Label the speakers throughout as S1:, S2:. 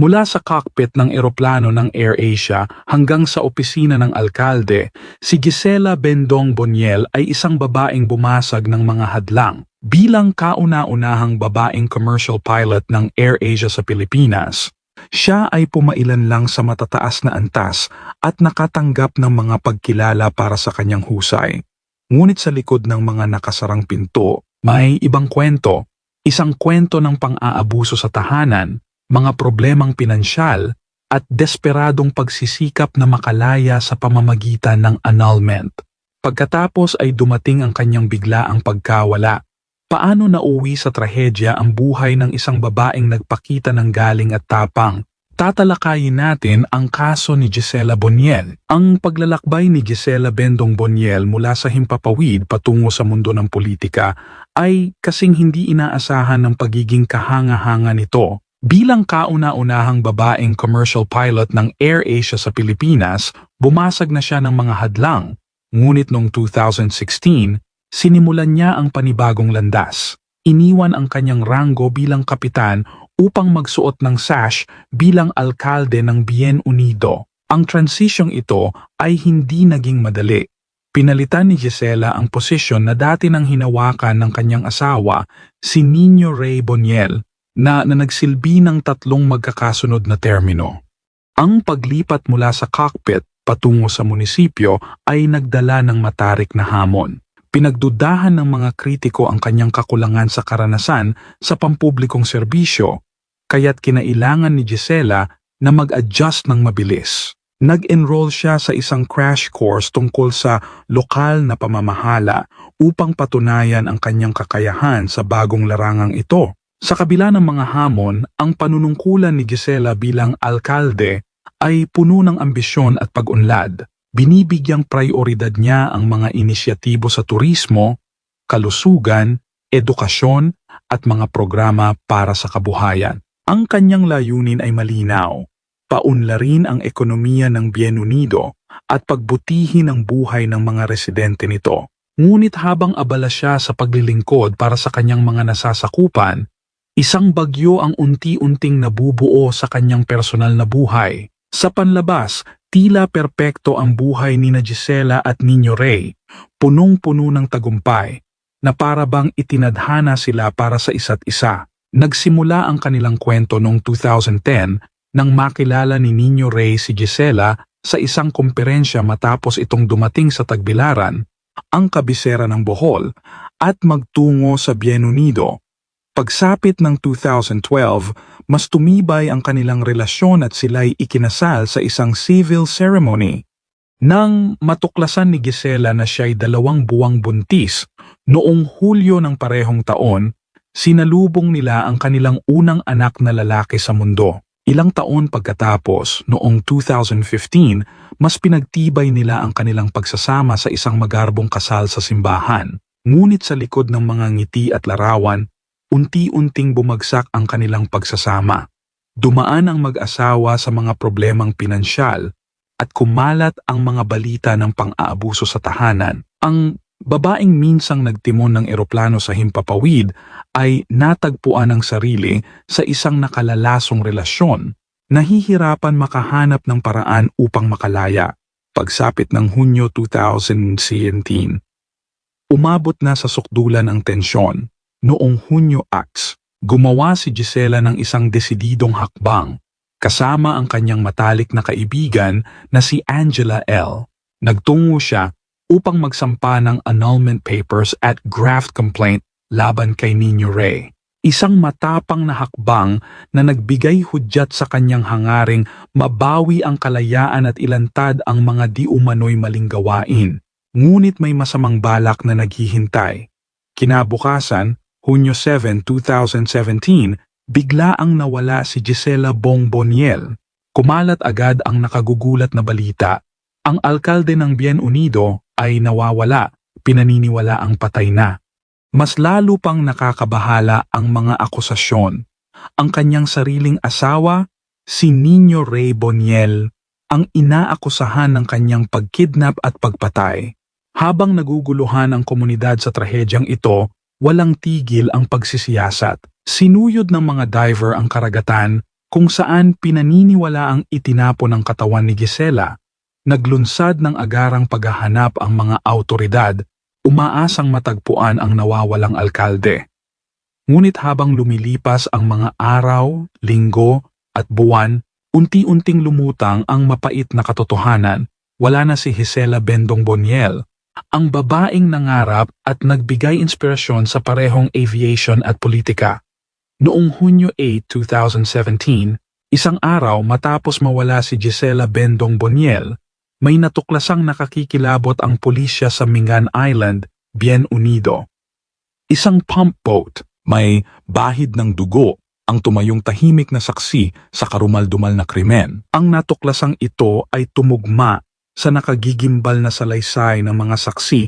S1: Mula sa cockpit ng eroplano ng AirAsia hanggang sa opisina ng alkalde, si Gisela Bendong Boniel ay isang babaeng bumasag ng mga hadlang. Bilang kauna-unahang babaeng commercial pilot ng AirAsia sa Pilipinas, siya ay pumailan lang sa matataas na antas at nakatanggap ng mga pagkilala para sa kanyang husay. Ngunit sa likod ng mga nakasarang pinto, may ibang kwento. Isang kwento ng pang-aabuso sa tahanan, mga problemang pinansyal, at desperadong pagsisikap na makalaya sa pamamagitan ng annulment. Pagkatapos ay dumating ang kanyang biglaang pagkawala. Paano nauwi sa trahedya ang buhay ng isang babaeng nagpakita ng galing at tapang? Tatalakayin natin ang kaso ni Gisela Boniel. Ang paglalakbay ni Gisela Bendong Boniel mula sa himpapawid patungo sa mundo ng politika ay kasing hindi inaasahan ng pagiging kahanga-hanga nito. Bilang kauna-unahang babaeng commercial pilot ng AirAsia sa Pilipinas, bumasag na siya ng mga hadlang. Ngunit noong 2016, sinimulan niya ang panibagong landas. Iniwan ang kanyang ranggo bilang kapitan upang magsuot ng sash bilang alkalde ng Bien Unido. Ang transisyong ito ay hindi naging madali. Pinalitan ni Gisela ang posisyon na dati nang hinawakan ng kanyang asawa, si Nino Ray Boniel, na, na nagsilbi ng tatlong magkakasunod na termino. Ang paglipat mula sa cockpit patungo sa munisipyo ay nagdala ng matarik na hamon. Pinagdudahan ng mga kritiko ang kanyang kakulangan sa karanasan sa pampublikong serbisyo, kaya't kinailangan ni Gisela na mag-adjust ng mabilis. Nag-enroll siya sa isang crash course tungkol sa lokal na pamamahala upang patunayan ang kanyang kakayahan sa bagong larangang ito. Sa kabila ng mga hamon, ang panunungkulan ni Gisela bilang alkalde ay puno ng ambisyon at pag-unlad. Binibigyang prioridad niya ang mga inisyatibo sa turismo, kalusugan, edukasyon at mga programa para sa kabuhayan. Ang kanyang layunin ay malinaw, paunlarin ang ekonomiya ng Bien Unido at pagbutihin ang buhay ng mga residente nito. Ngunit habang abala siya sa paglilingkod para sa kanyang mga nasasakupan, Isang bagyo ang unti-unting nabubuo sa kanyang personal na buhay. Sa panlabas, tila perpekto ang buhay ni na Gisela at Nino Ray, punong-puno ng tagumpay, na para bang itinadhana sila para sa isa't isa. Nagsimula ang kanilang kwento noong 2010 nang makilala ni Nino Ray si Gisela sa isang komperensya matapos itong dumating sa Tagbilaran, ang kabisera ng Bohol, at magtungo sa Bien Pagsapit ng 2012, mas tumibay ang kanilang relasyon at sila'y ikinasal sa isang civil ceremony. Nang matuklasan ni Gisela na siya'y dalawang buwang buntis, noong Hulyo ng parehong taon, sinalubong nila ang kanilang unang anak na lalaki sa mundo. Ilang taon pagkatapos, noong 2015, mas pinagtibay nila ang kanilang pagsasama sa isang magarbong kasal sa simbahan. Ngunit sa likod ng mga ngiti at larawan, unti-unting bumagsak ang kanilang pagsasama. Dumaan ang mag-asawa sa mga problemang pinansyal at kumalat ang mga balita ng pang-aabuso sa tahanan. Ang babaeng minsang nagtimon ng eroplano sa himpapawid ay natagpuan ng sarili sa isang nakalalasong relasyon, nahihirapan makahanap ng paraan upang makalaya. Pagsapit ng Hunyo 2017, umabot na sa sukdulan ang tensyon Noong Hunyo Acts, gumawa si Gisela ng isang desididong hakbang kasama ang kanyang matalik na kaibigan na si Angela L. Nagtungo siya upang magsampa ng annulment papers at graft complaint laban kay Nino Ray. Isang matapang na hakbang na nagbigay hudyat sa kanyang hangaring mabawi ang kalayaan at ilantad ang mga di umano'y maling gawain. Ngunit may masamang balak na naghihintay. Kinabukasan, Hunyo 7, 2017, bigla ang nawala si Gisela Bongboniel. Kumalat agad ang nakagugulat na balita. Ang alkalde ng Bien Unido ay nawawala, pinaniniwala ang patay na. Mas lalo pang nakakabahala ang mga akusasyon. Ang kanyang sariling asawa, si Nino Ray Boniel, ang inaakusahan ng kanyang pagkidnap at pagpatay. Habang naguguluhan ang komunidad sa trahedyang ito, walang tigil ang pagsisiyasat. Sinuyod ng mga diver ang karagatan kung saan pinaniniwala ang itinapon ng katawan ni Gisela. Naglunsad ng agarang paghahanap ang mga autoridad, umaasang matagpuan ang nawawalang alkalde. Ngunit habang lumilipas ang mga araw, linggo at buwan, unti-unting lumutang ang mapait na katotohanan. Wala na si Gisela Bendong Boniel, ang babaeng nangarap at nagbigay inspirasyon sa parehong aviation at politika. Noong Hunyo 8, 2017, isang araw matapos mawala si Gisela Bendong Boniel, may natuklasang nakakikilabot ang pulisya sa Mingan Island, Bien Unido. Isang pump boat, may bahid ng dugo, ang tumayong tahimik na saksi sa karumal-dumal na krimen. Ang natuklasang ito ay tumugma sa nakagigimbal na salaysay ng mga saksi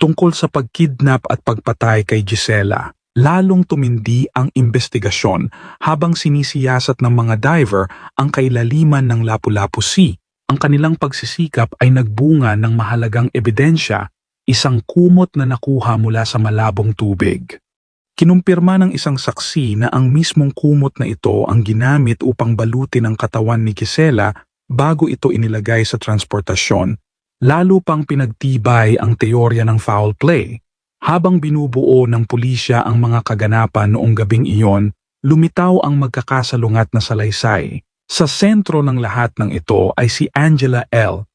S1: tungkol sa pagkidnap at pagpatay kay Gisela. Lalong tumindi ang investigasyon habang sinisiyasat ng mga diver ang kailaliman ng Lapu-Lapu Sea. Ang kanilang pagsisikap ay nagbunga ng mahalagang ebidensya, isang kumot na nakuha mula sa malabong tubig. Kinumpirma ng isang saksi na ang mismong kumot na ito ang ginamit upang balutin ang katawan ni Gisela bago ito inilagay sa transportasyon. Lalo pang pinagtibay ang teorya ng foul play. Habang binubuo ng pulisya ang mga kaganapan noong gabing iyon, lumitaw ang magkakasalungat na salaysay. Sa sentro ng lahat ng ito ay si Angela L.,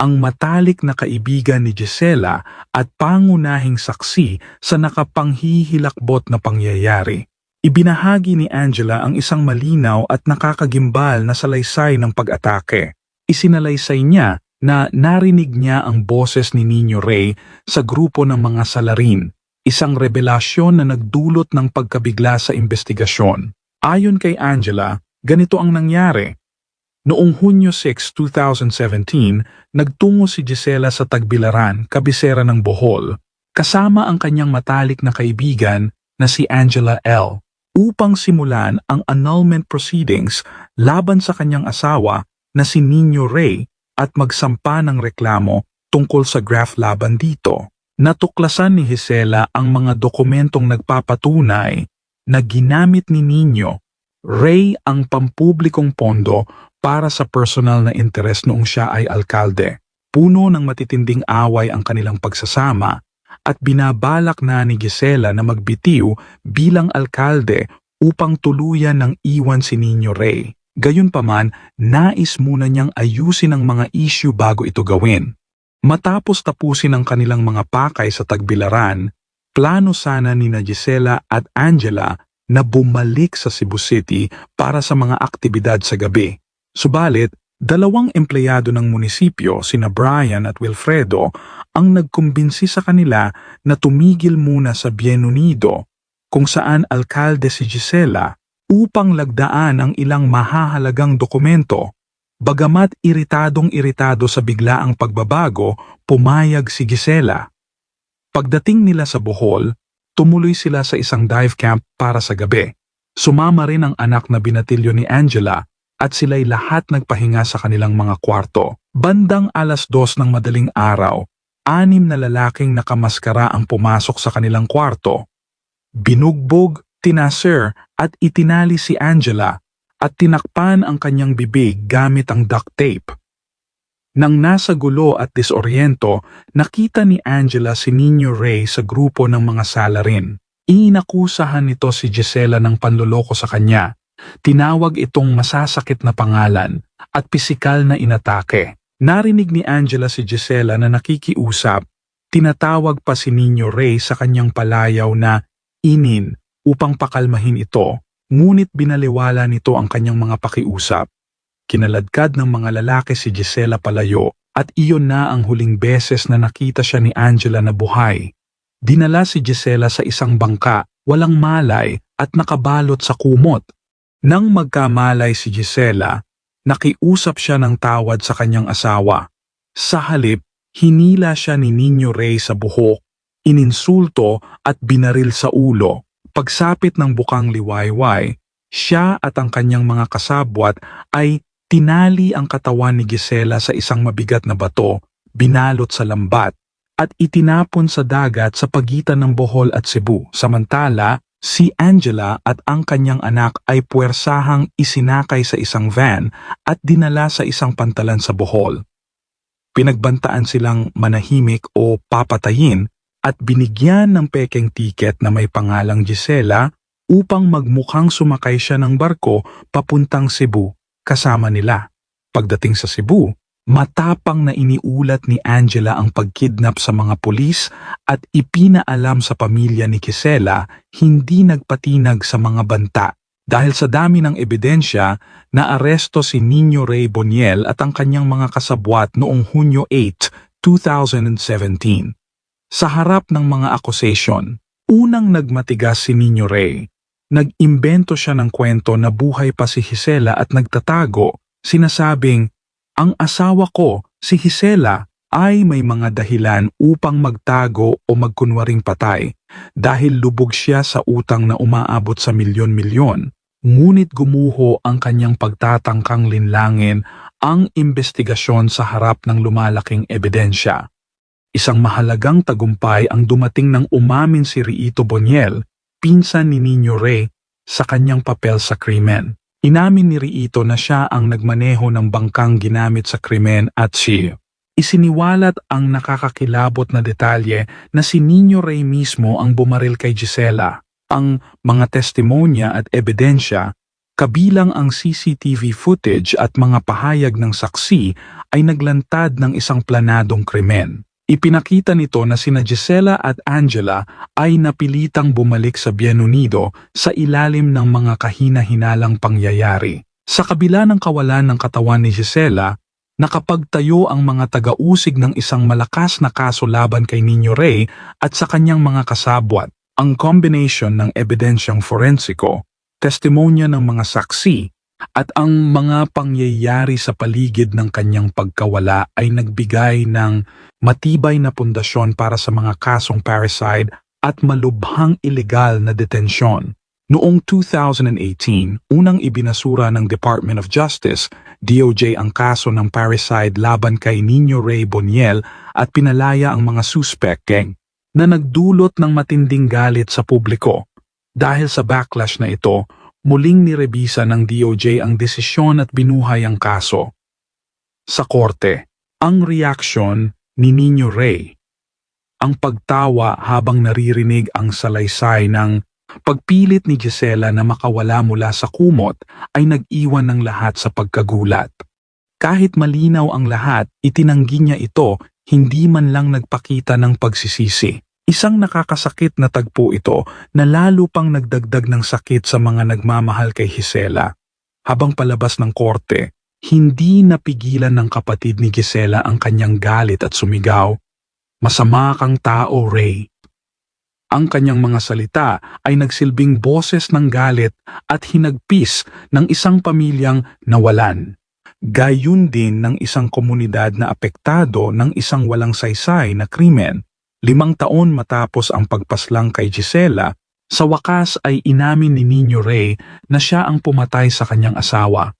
S1: ang matalik na kaibigan ni Gisela at pangunahing saksi sa nakapanghihilakbot na pangyayari. Ibinahagi ni Angela ang isang malinaw at nakakagimbal na salaysay ng pag-atake. Isinalaysay niya na narinig niya ang boses ni Nino Ray sa grupo ng mga salarin, isang revelasyon na nagdulot ng pagkabigla sa investigasyon. Ayon kay Angela, ganito ang nangyari. Noong Hunyo 6, 2017, nagtungo si Gisela sa Tagbilaran, kabisera ng Bohol, kasama ang kanyang matalik na kaibigan na si Angela L. upang simulan ang annulment proceedings laban sa kanyang asawa na si Nino Ray at magsampa ng reklamo tungkol sa graph laban dito. Natuklasan ni Gisela ang mga dokumentong nagpapatunay na ginamit ni Nino Ray ang pampublikong pondo para sa personal na interes noong siya ay alkalde. Puno ng matitinding away ang kanilang pagsasama at binabalak na ni Gisela na magbitiw bilang alkalde upang tuluyan ng iwan si Nino Ray. Gayunpaman, nais muna niyang ayusin ang mga issue bago ito gawin. Matapos tapusin ang kanilang mga pakay sa tagbilaran, plano sana ni Gisela at Angela na bumalik sa Cebu City para sa mga aktibidad sa gabi. Subalit, dalawang empleyado ng munisipyo, sina Brian at Wilfredo, ang nagkumbinsi sa kanila na tumigil muna sa Bien Unido, kung saan alkalde si Gisela, upang lagdaan ang ilang mahahalagang dokumento. Bagamat iritadong iritado sa biglaang pagbabago, pumayag si Gisela. Pagdating nila sa Bohol, tumuloy sila sa isang dive camp para sa gabi. Sumama rin ang anak na binatilyo ni Angela at sila'y lahat nagpahinga sa kanilang mga kwarto. Bandang alas dos ng madaling araw, anim na lalaking nakamaskara ang pumasok sa kanilang kwarto. Binugbog, tinaser at itinali si Angela at tinakpan ang kanyang bibig gamit ang duct tape. Nang nasa gulo at disoriento, nakita ni Angela si Nino Ray sa grupo ng mga salarin. Inakusahan nito si Gisela ng panloloko sa kanya. Tinawag itong masasakit na pangalan at pisikal na inatake. Narinig ni Angela si Gisela na nakikiusap. Tinatawag pa si Nino Ray sa kanyang palayaw na inin upang pakalmahin ito, ngunit binaliwala nito ang kanyang mga pakiusap. Kinaladkad ng mga lalaki si Gisela palayo at iyon na ang huling beses na nakita siya ni Angela na buhay. Dinala si Gisela sa isang bangka, walang malay at nakabalot sa kumot. Nang magkamalay si Gisela, nakiusap siya ng tawad sa kanyang asawa. Sa halip, hinila siya ni Nino Ray sa buhok, ininsulto at binaril sa ulo. Pagsapit ng bukang liwayway, siya at ang kanyang mga kasabwat ay tinali ang katawan ni Gisela sa isang mabigat na bato, binalot sa lambat, at itinapon sa dagat sa pagitan ng Bohol at Cebu. Samantala, Si Angela at ang kanyang anak ay puwersahang isinakay sa isang van at dinala sa isang pantalan sa Bohol. Pinagbantaan silang manahimik o papatayin at binigyan ng pekeng tiket na may pangalang Gisela upang magmukhang sumakay siya ng barko papuntang Cebu kasama nila. Pagdating sa Cebu, matapang na iniulat ni Angela ang pagkidnap sa mga pulis at ipinaalam sa pamilya ni Gisela hindi nagpatinag sa mga banta. Dahil sa dami ng ebidensya, naaresto si Nino Ray Boniel at ang kanyang mga kasabwat noong Hunyo 8, 2017. Sa harap ng mga accusation, unang nagmatigas si Nino Ray. Nag-imbento siya ng kwento na buhay pa si Gisela at nagtatago, sinasabing, ang asawa ko, si Gisela, ay may mga dahilan upang magtago o magkunwaring patay dahil lubog siya sa utang na umaabot sa milyon-milyon. Ngunit gumuho ang kanyang pagtatangkang linlangin ang investigasyon sa harap ng lumalaking ebidensya. Isang mahalagang tagumpay ang dumating ng umamin si Riito Boniel, pinsan ni Nino Ray, sa kanyang papel sa krimen. Inamin ni Riito na siya ang nagmaneho ng bangkang ginamit sa krimen at si Isiniwalat ang nakakakilabot na detalye na si Nino Ray mismo ang bumaril kay Gisela. Ang mga testimonya at ebidensya, kabilang ang CCTV footage at mga pahayag ng saksi ay naglantad ng isang planadong krimen. Ipinakita nito na sina Gisela at Angela ay napilitang bumalik sa Bien Unido sa ilalim ng mga kahina-hinalang pangyayari. Sa kabila ng kawalan ng katawan ni Gisela, nakapagtayo ang mga taga-usig ng isang malakas na kaso laban kay Nino Ray at sa kanyang mga kasabwat. Ang combination ng ebidensyang forensiko, testimonya ng mga saksi, at ang mga pangyayari sa paligid ng kanyang pagkawala ay nagbigay ng matibay na pundasyon para sa mga kasong parricide at malubhang ilegal na detensyon. Noong 2018, unang ibinasura ng Department of Justice, DOJ ang kaso ng parricide laban kay Nino Ray Boniel at pinalaya ang mga suspect gang na nagdulot ng matinding galit sa publiko. Dahil sa backlash na ito, muling nirebisa ng DOJ ang desisyon at binuhay ang kaso. Sa korte, ang reaksyon ni Nino Ray. Ang pagtawa habang naririnig ang salaysay ng pagpilit ni Gisela na makawala mula sa kumot ay nag-iwan ng lahat sa pagkagulat. Kahit malinaw ang lahat, itinanggi niya ito, hindi man lang nagpakita ng pagsisisi. Isang nakakasakit na tagpo ito na lalo pang nagdagdag ng sakit sa mga nagmamahal kay Gisela. Habang palabas ng korte, hindi napigilan ng kapatid ni Gisela ang kanyang galit at sumigaw. Masama kang tao, Ray. Ang kanyang mga salita ay nagsilbing boses ng galit at hinagpis ng isang pamilyang nawalan. Gayun din ng isang komunidad na apektado ng isang walang saysay na krimen. Limang taon matapos ang pagpaslang kay Gisela, sa wakas ay inamin ni Nino Ray na siya ang pumatay sa kanyang asawa.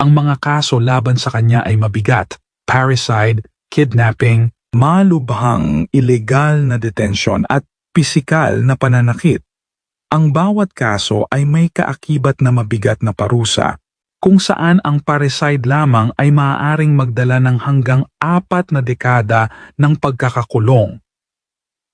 S1: Ang mga kaso laban sa kanya ay mabigat, parricide, kidnapping, malubhang illegal na detention at pisikal na pananakit. Ang bawat kaso ay may kaakibat na mabigat na parusa, kung saan ang parricide lamang ay maaaring magdala ng hanggang apat na dekada ng pagkakakulong.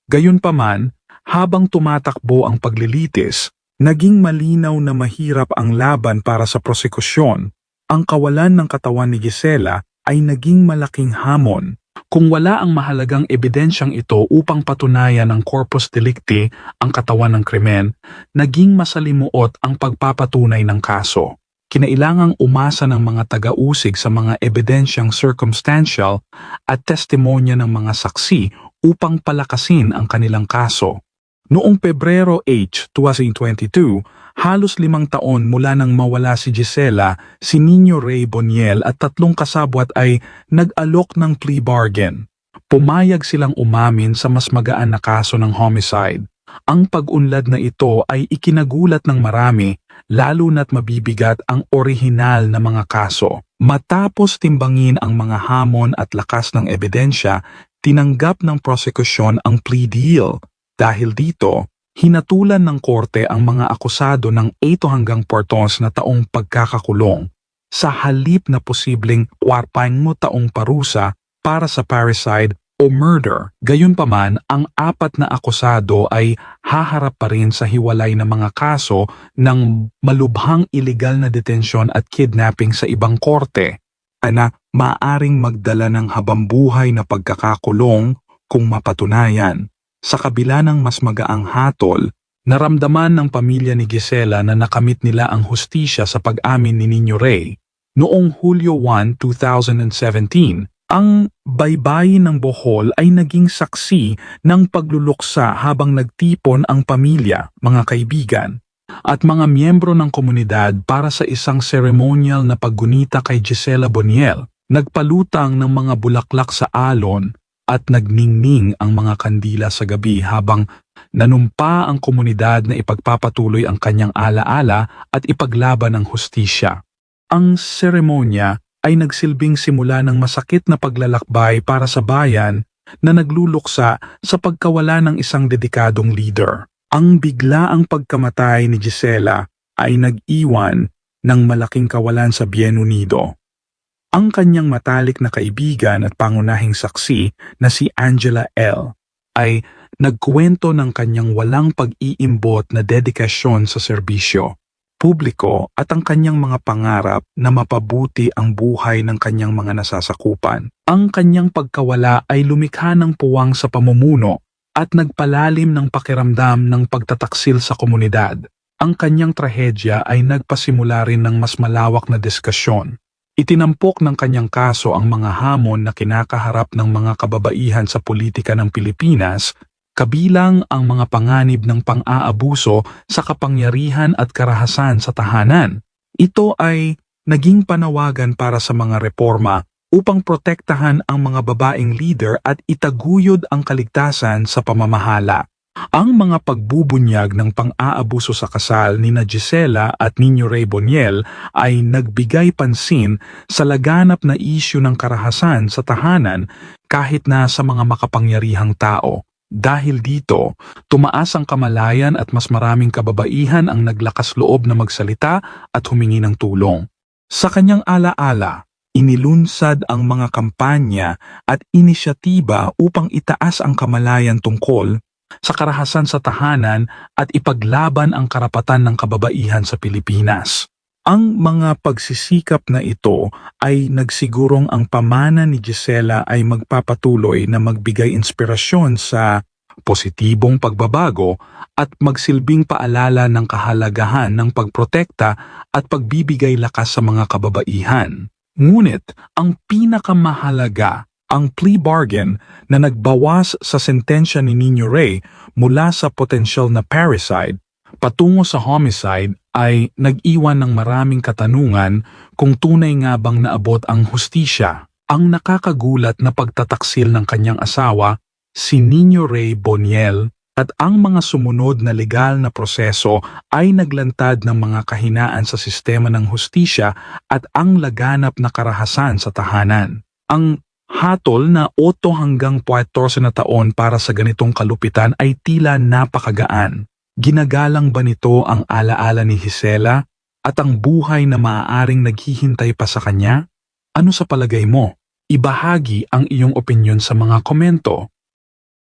S1: Gayunpaman, habang tumatakbo ang paglilitis, naging malinaw na mahirap ang laban para sa prosekusyon. Ang kawalan ng katawan ni Gisela ay naging malaking hamon. Kung wala ang mahalagang ebidensyang ito upang patunayan ng corpus delicti ang katawan ng krimen, naging masalimuot ang pagpapatunay ng kaso. Kinailangang umasa ng mga taga-usig sa mga ebidensyang circumstantial at testimonya ng mga saksi upang palakasin ang kanilang kaso. Noong Pebrero 8, 2022, halos limang taon mula nang mawala si Gisela, si Nino Ray Boniel at tatlong kasabwat ay nag-alok ng plea bargain. Pumayag silang umamin sa mas magaan na kaso ng homicide. Ang pag-unlad na ito ay ikinagulat ng marami, lalo na't mabibigat ang orihinal na mga kaso. Matapos timbangin ang mga hamon at lakas ng ebidensya, tinanggap ng prosekusyon ang plea deal. Dahil dito, hinatulan ng korte ang mga akusado ng 8 hanggang 14 na taong pagkakakulong sa halip na posibleng 40 taong parusa para sa parricide o murder. Gayunpaman, ang apat na akusado ay haharap pa rin sa hiwalay na mga kaso ng malubhang iligal na detensyon at kidnapping sa ibang korte na maaring magdala ng habambuhay na pagkakakulong kung mapatunayan. Sa kabila ng mas magaang hatol, naramdaman ng pamilya ni Gisela na nakamit nila ang hustisya sa pag-amin ni Nino Ray. Noong Hulyo 1, 2017, ang baybayin ng Bohol ay naging saksi ng pagluluksa habang nagtipon ang pamilya, mga kaibigan, at mga miyembro ng komunidad para sa isang seremonyal na paggunita kay Gisela Boniel. Nagpalutang ng mga bulaklak sa alon at nagningning ang mga kandila sa gabi habang nanumpa ang komunidad na ipagpapatuloy ang kanyang alaala at ipaglaban ang hustisya. Ang seremonya ay nagsilbing simula ng masakit na paglalakbay para sa bayan na nagluluksa sa pagkawala ng isang dedikadong leader. Ang biglaang pagkamatay ni Gisela ay nag-iwan ng malaking kawalan sa Bien Unido. Ang kanyang matalik na kaibigan at pangunahing saksi na si Angela L. ay nagkuwento ng kanyang walang pag-iimbot na dedikasyon sa serbisyo, publiko at ang kanyang mga pangarap na mapabuti ang buhay ng kanyang mga nasasakupan. Ang kanyang pagkawala ay lumikha ng puwang sa pamumuno at nagpalalim ng pakiramdam ng pagtataksil sa komunidad. Ang kanyang trahedya ay nagpasimula rin ng mas malawak na diskasyon. Itinampok ng kanyang kaso ang mga hamon na kinakaharap ng mga kababaihan sa politika ng Pilipinas, kabilang ang mga panganib ng pang-aabuso sa kapangyarihan at karahasan sa tahanan. Ito ay naging panawagan para sa mga reforma upang protektahan ang mga babaeng leader at itaguyod ang kaligtasan sa pamamahala. Ang mga pagbubunyag ng pang-aabuso sa kasal ni na Gisela at Nino Ray Boniel ay nagbigay pansin sa laganap na isyu ng karahasan sa tahanan kahit na sa mga makapangyarihang tao. Dahil dito, tumaas ang kamalayan at mas maraming kababaihan ang naglakas loob na magsalita at humingi ng tulong. Sa kanyang alaala, inilunsad ang mga kampanya at inisyatiba upang itaas ang kamalayan tungkol sa karahasan sa tahanan at ipaglaban ang karapatan ng kababaihan sa Pilipinas. Ang mga pagsisikap na ito ay nagsigurong ang pamana ni Gisela ay magpapatuloy na magbigay inspirasyon sa positibong pagbabago at magsilbing paalala ng kahalagahan ng pagprotekta at pagbibigay lakas sa mga kababaihan. Ngunit ang pinakamahalaga ang plea bargain na nagbawas sa sentensya ni Nino Ray mula sa potensyal na parricide patungo sa homicide ay nag-iwan ng maraming katanungan kung tunay nga bang naabot ang hustisya. Ang nakakagulat na pagtataksil ng kanyang asawa, si Nino Ray Boniel, at ang mga sumunod na legal na proseso ay naglantad ng mga kahinaan sa sistema ng hustisya at ang laganap na karahasan sa tahanan. Ang hatol na 8 hanggang 14 na taon para sa ganitong kalupitan ay tila napakagaan. Ginagalang ba nito ang alaala ni Gisela at ang buhay na maaaring naghihintay pa sa kanya? Ano sa palagay mo? Ibahagi ang iyong opinyon sa mga komento.